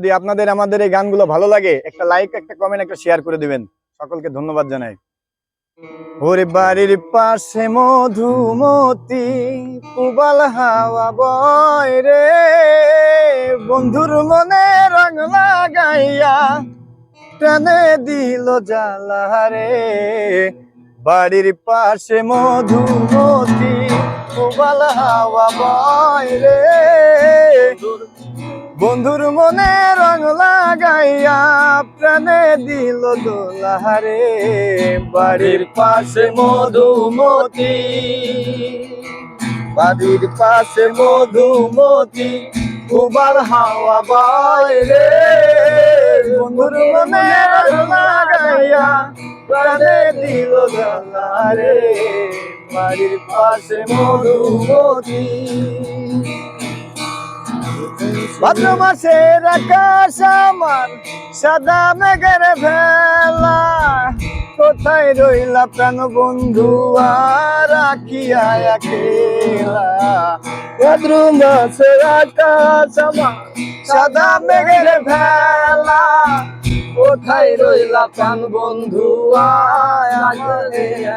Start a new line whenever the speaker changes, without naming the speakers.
যদি আপনাদের, আমাদের এই গানগুলো ভালো লাগে, একটা লাইক একটা কমেন্ট একটা শেয়ার করে দিবেন। সকলকে ধন্যবাদ জানাই। ওরে বাড়ির পাশে মধুমতি পুবাল হাওয়া বয় রে। বন্ধুর মনে রং লাগাইয়া টানে দিল জ্বালা রে। বাড়ির পাশে মধুমতি পুবাল হাওয়া বয় রে। বন্ধুর মনে রং লাগাইয়া প্রাণে দিল দোলাহারে। বাড়ির পাশে মধুমতি, বাড়ির পাশে মধুমতি উবার হাওয়া বাইরে বন্ধুর মনে রং লাগাইয়া প্রাণে দিল দোলাহারে। বাড়ির পাশে মধুমতি ভাদ্র মাসের আকাশ আমার, সাদা মেঘের ভেলা। কোথায় রইলা প্রাণ বন্ধু আর রাখিয়া একেলা? ভাদ্র মাসের আকাশ আমার, সাদা মেঘের ভেলা। কোথায় রইলা প্রাণ বন্ধু আর রাখিয়া